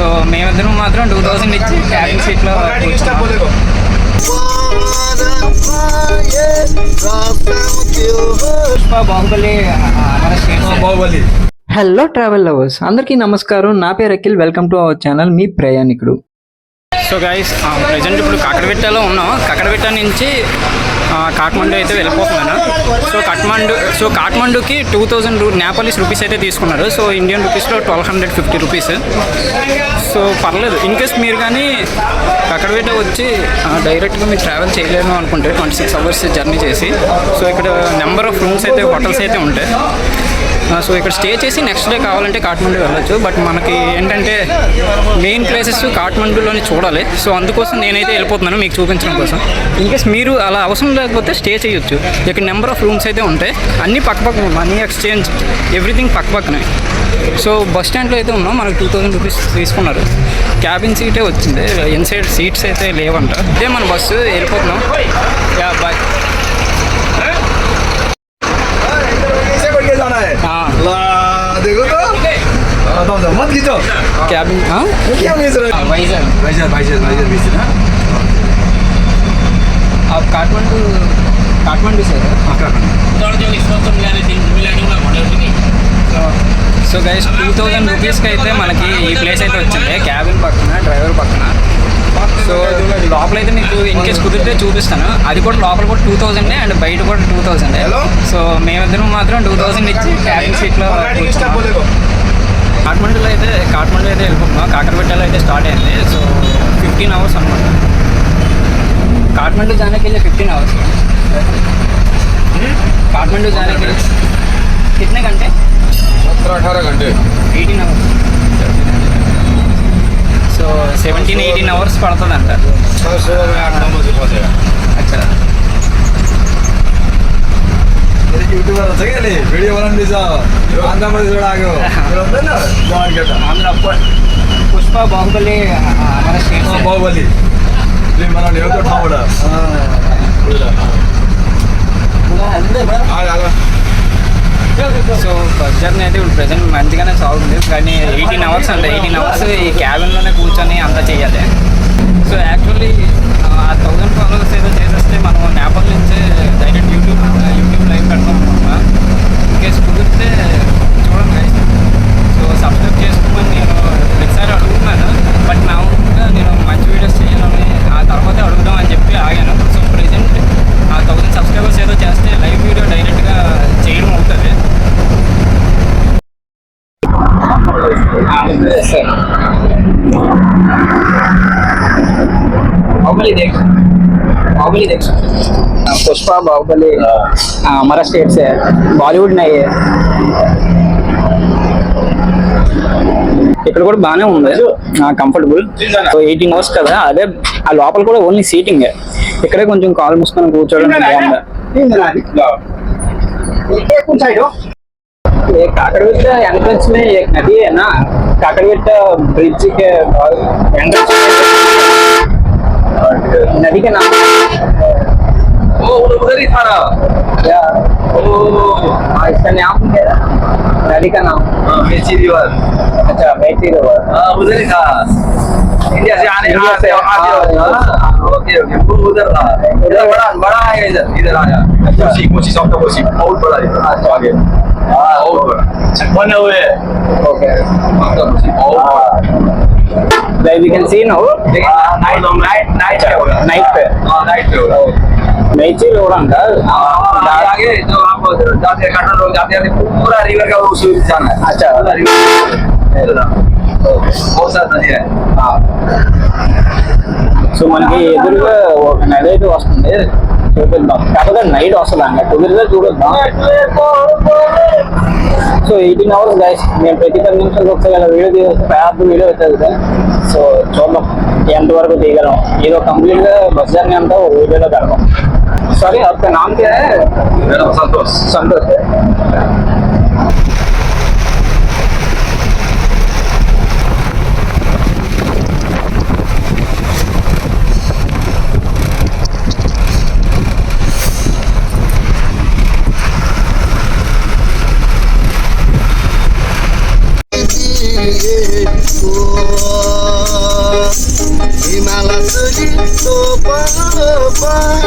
So మేమిద్దరం మాత్రం two thousand ఇచ్చి క్యాబిన్ సీట్లో పుష్ప బాహుబలి మన స్టేట్ హలో ట్రావెల్ లవర్స్ అందరికీ నమస్కారం. నా పేరు Akhil. Welcome to our channel మీ ప్రయాణికుడు. సో గైస్ ప్రజెంట్ ఇప్పుడు కాకడబెట్టలో ఉన్నాం. కాకడబెట్ట నుంచి కాఠ్మండు అయితే వెళ్ళిపోతున్నాను. సో కాఠ్మండు సో కాఠ్మండుకి టూ థౌజండ్ నేపాలీస్ రూపీస్ అయితే తీసుకున్నారు. సో ఇండియన్ రూపీస్లో twelve hundred fifty rupees so పర్లేదు. ఇన్ కేస్ మీరు కానీ అక్కడ పెట్ట వచ్చి డైరెక్ట్గా మీరు ట్రావెల్ చేయలేము అనుకుంటే ట్వంటీ సిక్స్ అవర్స్ జర్నీ చేసి సో ఇక్కడ నెంబర్ ఆఫ్ రూమ్స్ అయితే హోటల్స్ అయితే ఉంటాయి. సో ఇక్కడ స్టే చేసి నెక్స్ట్ డే కావాలంటే కాఠ్మండూ వెళ్ళొచ్చు. బట్ మనకి ఏంటంటే మెయిన్ ప్లేసెస్ కాఠ్మండులోనే చూడాలి. సో అందుకోసం నేనైతే వెళ్ళిపోతున్నాను మీకు చూపించడం కోసం. ఇన్కేస్ మీరు అలా అవసరం లేకపోతే స్టే చేయొచ్చు. ఇక్కడ నెంబర్ ఆఫ్ రూమ్స్ అయితే ఉంటాయి. అన్నీ పక్క పక్కన మనీ ఎక్స్చేంజ్ ఎవ్రీథింగ్ పక్క పక్కనే. సో బస్ స్టాండ్లో అయితే ఉన్నాం. మనకు టూ థౌజండ్ రూపీస్ తీసుకున్నారు. క్యాబిన్ సీటే వచ్చింది. ఇన్సైడ్ సీట్స్ అయితే లేవంట. అదే మన బస్సు వెళ్ళిపోతున్నాం. Vizag Vizag Vizag sir so guys two thousand రూపీస్కి అయితే మనకి ఈ ప్లేస్ అయితే వచ్చింది. క్యాబిన్ పక్కన డ్రైవర్ పక్కన. సో లోపల అయితే మీకు ఇన్ కేస్ కుదిరితే చూపిస్తాను. అది కూడా లోపల కూడా టూ థౌసండ్ అండ్ బయట కూడా టూ థౌసండ్ సో మేమిద్దరం మాత్రం టూ థౌసండ్ ఇచ్చి క్యాబిన్ సీట్లో కాఠ్మండూలో అయితే కాఠ్మండూ అయితే వెళ్ళిపోతున్నాం కాకరపేటలో అయితే స్టార్ట్ అయింది సో ఫిఫ్టీన్ అవర్స్ అనమాట काठमांडू जाने के लिए फिफ्टीन आवर्स काठमांडू जाने के लिए कितने घंटे सत्रह अठारह घंटे eighteen hours so seventeen eighteen hours పడుతుందంట छः सुबह में आठ नौ बजे पहुँचेगा అచ్చా ಯೂಟ್ಯೂಬರ್ ಜೊತೆಗೆ ಅಲ್ಲಿ ವಿಡಿಯೋ ಬರೋಣ ನಿಜ ಆಂಧ್ರ ಪ್ರದೇಶ ಆಗೋ ಆಂಧ್ರ ಪುಷ್ಪ ಬಾಹುಬಲಿ ಬಾಹುಬಲಿ ಫಿಲ್ಮ್ ಬರೋಣ సో జర్నీ అయితే ఇప్పుడు ప్రజెంట్ మంచిగానే సాగుతుంది కానీ ఎయిటీన్ అవర్స్ అంటే ఎయిటీన్ అవర్స్ ఈ క్యాబిన్లోనే కూర్చొని అంతా చేయాలి बाहुबली देख बाहुबली देख पुष्पा बाहुबली हाँ, हमारा स्टेट से है बॉलीवुड नहीं है ఇక్కడ కూడా బాగానే ఉంది కంఫర్టబుల్ సో ఎయిటీన్ అవర్స్ కదా అదే ఆ లోపల కూడా ఓన్లీ సీటింగ్ ఇక్కడే కొంచెం కాల్ మూసుకొని కూర్చోవడం బాగుంది ये काकड़विट एंट्रेंस में एक नदी है ब्रिज के नदी का नाम। ओ उधर ही था ना? क्या हाँ इसका नाम क्या है? नदी का नाम। मेची रिवर। अच्छा मैत्री रिवर। हाँ उधर ही था। इंडिया से आने इंडिया से, आते हाँ, हाँ, ओके ओके वो उधर था। उधर बड़ा बड़ा है इधर इधर आया। कोची कोची सॉफ्ट कोची बहुत बड़ा है। तो आगे। हाँ बहुत बड़ा बने हुए हैं ओके सॉफ्ट कोची बहुत बड़ा like we can see now night night night पे होगा नाइट पे हाँ नाइट पे होगा मैत्री रिवर अंकल हाँ, आगे जो आप जाते हैं काठमांडू लोग जाते हैं पूरा रिवर का उस जाना है अच्छा। पूरा रिवर बहुत सारा नदी है हाँ సో మనకి ఎదురుగా ఒక నది అయితే వస్తుంది చూపిద్దాం కాకపోతే నైట్ వస్తుంది అన్న కుదిరితే చూపిద్దాం సో ఎయిటీన్ అవర్స్ గైస్ మేము ప్రతి పది నిమిషాలకు ఒకసారి ఇలా వీడియో తీస్తే పెద్ద వీడియో అవుతుంది సో చూద్దాం ఎంతవరకు తీయగలం ఏదో కంప్లీట్ గా బస్ జర్నీ అంతా ఒక వీడియోలో కడదాం సారీ आपका नाम क्या है मेरा नाम संतोष संतोष है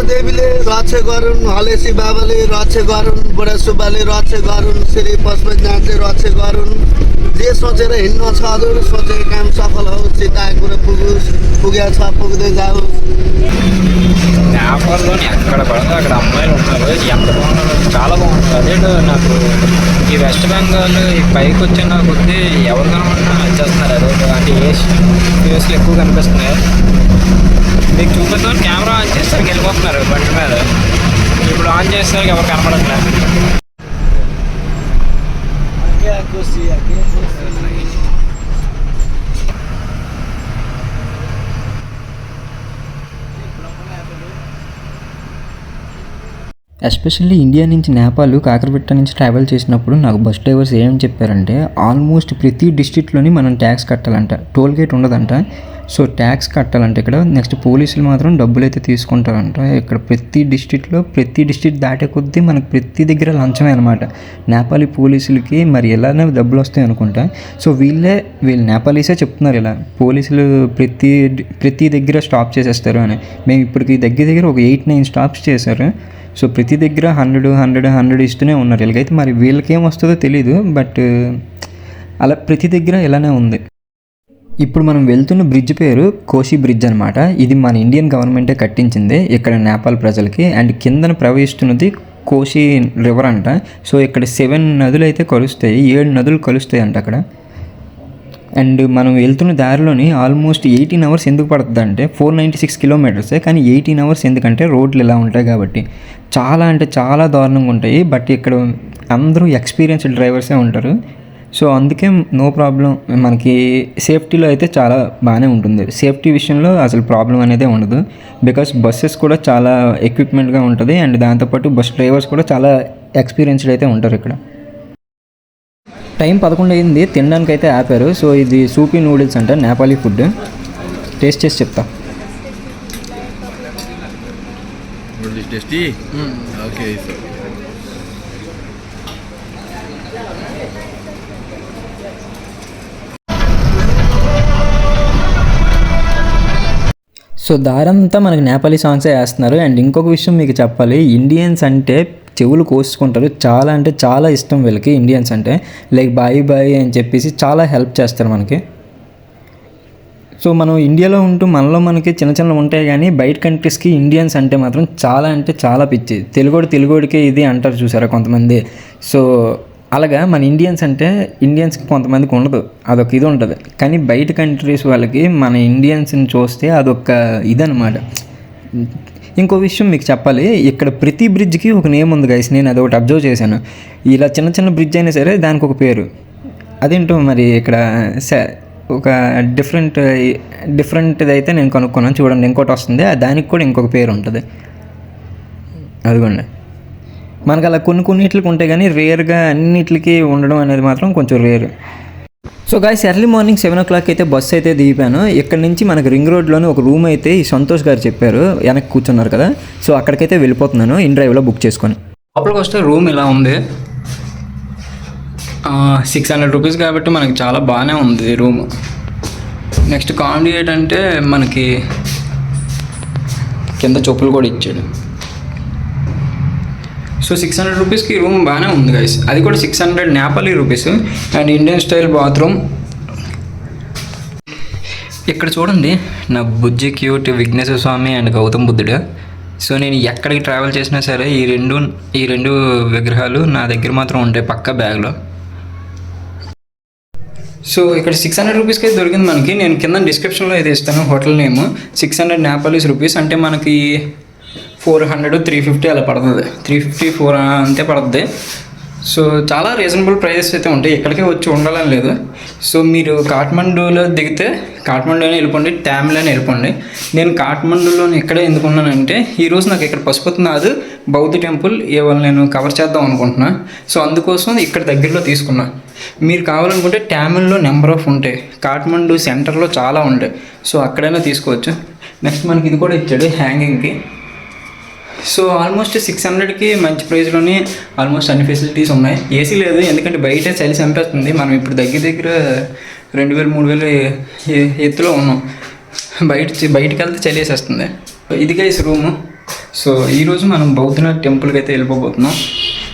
पाँचीबाट देवीले रक्षा गरून् हलेसी बाबाले रक्षा गरून् बुढा सुब्बाले रक्षा गरून् श्री पशुपतिनाथले रक्षा गरून् जे सोचेर हिँड्नु छ हजुर सोचेको काम सफल होस् चिताएको कुरो पुगोस् पुगेको छ पुग्दै जाओस् నేపాల్లోని ఎక్కడ పడితే అక్కడ అమ్మాయిలు ఉన్నారు ఎంత బాగున్నారు చాలా బాగుంటుంది అదే నాకు ఈ వెస్ట్ బెంగాల్ ఈ పైకి వచ్చిన కొద్దీ ఎవరు కనబడినా వచ్చేస్తున్నారు అదే అంటే ఏస్ ఫేస్లు ఎక్కువ కనిపిస్తున్నాయి మీకు చూపిస్తాను కెమెరా ఆన్ చేస్తారు వెళ్ళిపోతున్నారు బండి మీద. ఇప్పుడు ఆన్ చేస్తారు ఎవరు కనపడట్లేదు ఎస్పెషల్లీ ఇండియా నుంచి నేపాల్ కాకరపెట్ట నుంచి ట్రావెల్ చేసినప్పుడు నాకు బస్ డ్రైవర్స్ ఏమని చెప్పారంటే ఆల్మోస్ట్ ప్రతి డిస్టిక్లోని మనం ట్యాక్స్ కట్టాలంట టోల్ గేట్ ఉండదంట. సో ట్యాక్స్ కట్టాలంటే ఇక్కడ నెక్స్ట్ పోలీసులు మాత్రం డబ్బులు అయితే తీసుకుంటారంట. ఇక్కడ ప్రతి డిస్టిక్లో ప్రతి డిస్ట్రిక్ట్ దాటే కొద్దీ మనకు ప్రతి దగ్గర లంచమే అనమాట నేపాలీ పోలీసులకి మరి ఎలానే డబ్బులు వస్తాయి అనుకుంటా. సో వీళ్ళే వీళ్ళు నేపాలీసే చెప్తున్నారు ఇలా పోలీసులు ప్రతి ప్రతి దగ్గర స్టాప్ చేసేస్తారు అని. మేము ఇప్పటికి దగ్గర దగ్గర ఒక ఎయిట్ నైన్ స్టాప్స్ చేశారు. సో ప్రతి దగ్గర హండ్రెడ్ హండ్రెడ్ హండ్రెడ్ ఇస్తూనే ఉన్నారు. ఇలాగైతే మరి వీళ్ళకేం వస్తుందో తెలియదు బట్ అలా ప్రతి దగ్గర ఇలానే ఉంది. ఇప్పుడు మనం వెళ్తున్న బ్రిడ్జ్ పేరు కోషి బ్రిడ్జ్ అనమాట ఇది మన ఇండియన్ గవర్నమెంటే కట్టించింది ఇక్కడ నేపాల్ ప్రజలకి. అండ్ కిందన ప్రవహిస్తున్నది కోషి రివర్ అంట సో ఇక్కడ సెవెన్ నదులు అయితే కలుస్తాయి. ఏడు నదులు కలుస్తాయి అంట అక్కడ. అండ్ మనం వెళ్తున్న దారిలోని ఆల్మోస్ట్ ఎయిటీన్ అవర్స్ ఎందుకు పడుతుంది అంటే ఫోర్ నైంటీ సిక్స్ కిలోమీటర్సే. కానీ ఎయిటీన్ అవర్స్ ఎందుకంటే రోడ్లు ఇలా ఉంటాయి కాబట్టి. చాలా అంటే చాలా దారుణంగా ఉంటాయి. బట్ ఇక్కడ అందరూ ఎక్స్పీరియన్స్డ్ డ్రైవర్సే ఉంటారు. సో అందుకే నో ప్రాబ్లం మనకి సేఫ్టీలో అయితే చాలా బాగానే ఉంటుంది. సేఫ్టీ విషయంలో అసలు ప్రాబ్లం అనేది ఉండదు. బికాస్ బస్సెస్ కూడా చాలా ఎక్విప్మెంట్గా ఉంటుంది అండ్ దాంతోపాటు బస్ డ్రైవర్స్ కూడా చాలా ఎక్స్పీరియన్స్డ్ అయితే ఉంటారు ఇక్కడ. టైం పదకొండు అయింది తినడానికి అయితే ఆపారు. సో ఇది సూపీ నూడిల్స్ అంట నేపాలీ ఫుడ్. టేస్ట్ చేసి చెప్తా. Really tasty? సో దారంతా మనకి నేపాలీ సాంగ్సే వేస్తున్నారు. అండ్ ఇంకొక విషయం మీకు చెప్పాలి. ఇండియన్స్ అంటే చెవులు కోసుకుంటారు. చాలా అంటే చాలా ఇష్టం వీళ్ళకి ఇండియన్స్ అంటే. లైక్ బాయ్ బాయ్ అని చెప్పేసి చాలా హెల్ప్ చేస్తారు మనకి. సో మనం ఇండియాలో ఉంటూ మనలో మనకి చిన్న చిన్న ఉంటాయి కానీ బయట కంట్రీస్కి ఇండియన్స్ అంటే మాత్రం చాలా అంటే చాలా పిచ్చి. తెలుగోడు తెలుగోడికే ఇది అంటారు చూసారా కొంతమంది. సో అలాగా మన ఇండియన్స్ అంటే ఇండియన్స్కి కొంతమందికి ఉండదు. అదొక ఇది ఉంటుంది. కానీ బయట కంట్రీస్ వాళ్ళకి మన ఇండియన్స్ని చూస్తే అదొక ఇదనమాట ఇంకో విషయం మీకు చెప్పాలి. ఇక్కడ ప్రతి బ్రిడ్జ్కి ఒక నేమ్ ఉంది గైస్ నేను అది ఒకటి అబ్జర్వ్ చేశాను. ఇలా చిన్న చిన్న బ్రిడ్జ్ అయినా సరే దానికి ఒక పేరు. అదేంటో మరి ఇక్కడ ఒక డిఫరెంట్ డిఫరెంట్ది అయితే నేను కనుక్కున్నాను చూడండి ఇంకోటి వస్తుంది. దానికి కూడా ఇంకొక పేరు ఉంటుంది. అదిగోండి. మనకు అలా కొన్ని కొన్నిట్లకి ఉంటాయి కానీ రేర్గా అన్నిటికీ ఉండడం అనేది మాత్రం కొంచెం rare. So guys early morning seven o'clock అయితే బస్సు అయితే దిగిపాను ఇక్కడ నుంచి మనకు రింగ్ రోడ్లోని ఒక రూమ్ అయితే ఈ సంతోష్ గారు చెప్పారు. వెనక్కి కూర్చున్నారు కదా. సో అక్కడికైతే వెళ్ళిపోతున్నాను. ఇన్ డ్రైవ్లో బుక్ చేసుకొని. లోపలికి వస్తే రూమ్ ఇలా ఉంది. సిక్స్ హండ్రెడ్ రూపీస్ కాబట్టి మనకి చాలా బాగానే ఉంది రూమ్ నెక్స్ట్ కామెడీ ఏంటంటే మనకి కింద చెప్పులు కూడా ఇచ్చాడు. సో సిక్స్ హండ్రెడ్ రూపీస్కి రూమ్ బాగానే ఉంది గైస్ అది కూడా six hundred Nepali rupees and Indian style bathroom ఇక్కడ చూడండి నా బుజ్జి క్యూట్ విఘ్నేశ్వర స్వామి అండ్ గౌతమ్ బుద్ధుడు. సో నేను ఎక్కడికి ట్రావెల్ చేసినా సరే ఈ రెండు ఈ రెండు విగ్రహాలు నా దగ్గర మాత్రం ఉంటాయి పక్క బ్యాగ్లో సో ఇక్కడ సిక్స్ హండ్రెడ్ రూపీస్కి అయితే దొరికింది మనకి. నేను కింద డిస్క్రిప్షన్లో అయితే ఇస్తాను hotel name. Six hundred Nepalese rupees అంటే మనకి ఫోర్ హండ్రెడ్ త్రీ ఫిఫ్టీ అలా పడుతుంది. త్రీ ఫిఫ్టీ ఫోర్ అంతే పడుతుంది. సో చాలా రీజనబుల్ ప్రైజెస్ అయితే ఉంటాయి. ఎక్కడికే వచ్చి ఉండాలని లేదు. సో మీరు కాఠ్మండూలో దిగితే కాఠ్మండూలోనే వెళ్ళిపోండి ట్యామ్లోనే వెళ్ళిపోండి. నేను కాఠ్మండూలో ఇక్కడే ఎందుకున్నానంటే ఈరోజు నాకు ఇక్కడ పశుపతినాథ్ బౌద్ధ టెంపుల్ ఇవాళ నేను కవర్ చేద్దాం అనుకుంటున్నా. సో అందుకోసం ఇక్కడ దగ్గరలో తీసుకున్నా. మీరు కావాలనుకుంటే ట్యామిల్లో నెంబర్ ఆఫ్ ఉంటాయి. కాఠ్మండూ సెంటర్లో చాలా ఉంటాయి. సో అక్కడైనా తీసుకోవచ్చు. నెక్స్ట్ మనకి ఇది కూడా ఇచ్చాడు హ్యాంగింగ్కి. సో ఆల్మోస్ట్ సిక్స్ హండ్రెడ్కి మంచి ప్రైస్లోనే ఆల్మోస్ట్ అన్ని ఫెసిలిటీస్ ఉన్నాయి. ఏసీ లేదు ఎందుకంటే బయట చలి చంపేస్తుంది. మనం ఇప్పుడు దగ్గర దగ్గర రెండు వేలు మూడు వేలు ఎత్తులో ఉన్నాం. బయట చి- బయటికి వెళ్తే చలి వేసేస్తుంది. ఇది గైస్ రూము. సో ఈరోజు మనం బౌద్ధనాథ్ టెంపుల్కి అయితే వెళ్ళిపోబోతున్నాం.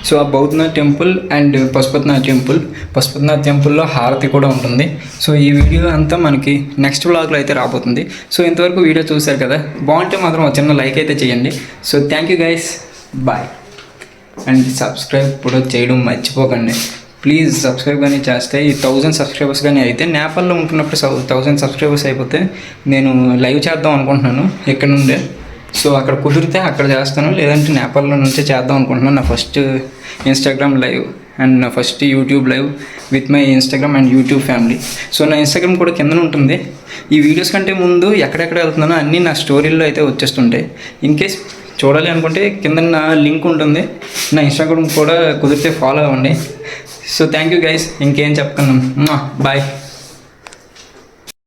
సో ఆ Boudhanath temple and Pashupatinath temple Pashupatinath టెంపుల్లో హారతి కూడా ఉంటుంది. సో ఈ వీడియో అంతా మనకి నెక్స్ట్ బ్లాగ్లో అయితే రాబోతుంది. సో ఇంతవరకు వీడియో చూశారు కదా బాగుంటే మాత్రం ఒక చిన్న లైక్ అయితే చేయండి. So thank you guys bye and subscribe కూడా చేయడం మర్చిపోకండి. ప్లీజ్ సబ్స్క్రైబ్ కానీ చేస్తే ఈ థౌజండ్ సబ్స్క్రైబర్స్ కానీ అయితే నేపాల్లో ఉంటున్నప్పుడు థౌజండ్ సబ్స్క్రైబర్స్ అయిపోతే నేను లైవ్ చేద్దాం అనుకుంటున్నాను ఇక్కడ నుండే? సో అక్కడ కుదిరితే అక్కడ చేస్తాను. లేదంటే నేపాల్లో నుంచే చేద్దాం అనుకుంటున్నాను. నా ఫస్ట్ ఇన్స్టాగ్రామ్ లైవ్ అండ్ నా first YouTube live with my Instagram and YouTube family so నా ఇన్స్టాగ్రామ్ కూడా కిందన ఉంటుంది. ఈ వీడియోస్ కంటే ముందు ఎక్కడెక్కడ వెళ్తున్నానో అన్నీ నా స్టోరీల్లో అయితే వచ్చేస్తుంటాయి. ఇన్ కేస్ చూడాలి అనుకుంటే కింద నా లింక్ ఉంటుంది. నా ఇన్స్టాగ్రామ్ కూడా కుదిరితే ఫాలో అవ్వండి. సో థ్యాంక్ యూ గైస్ ఇంకేం చెప్పకను బాయ్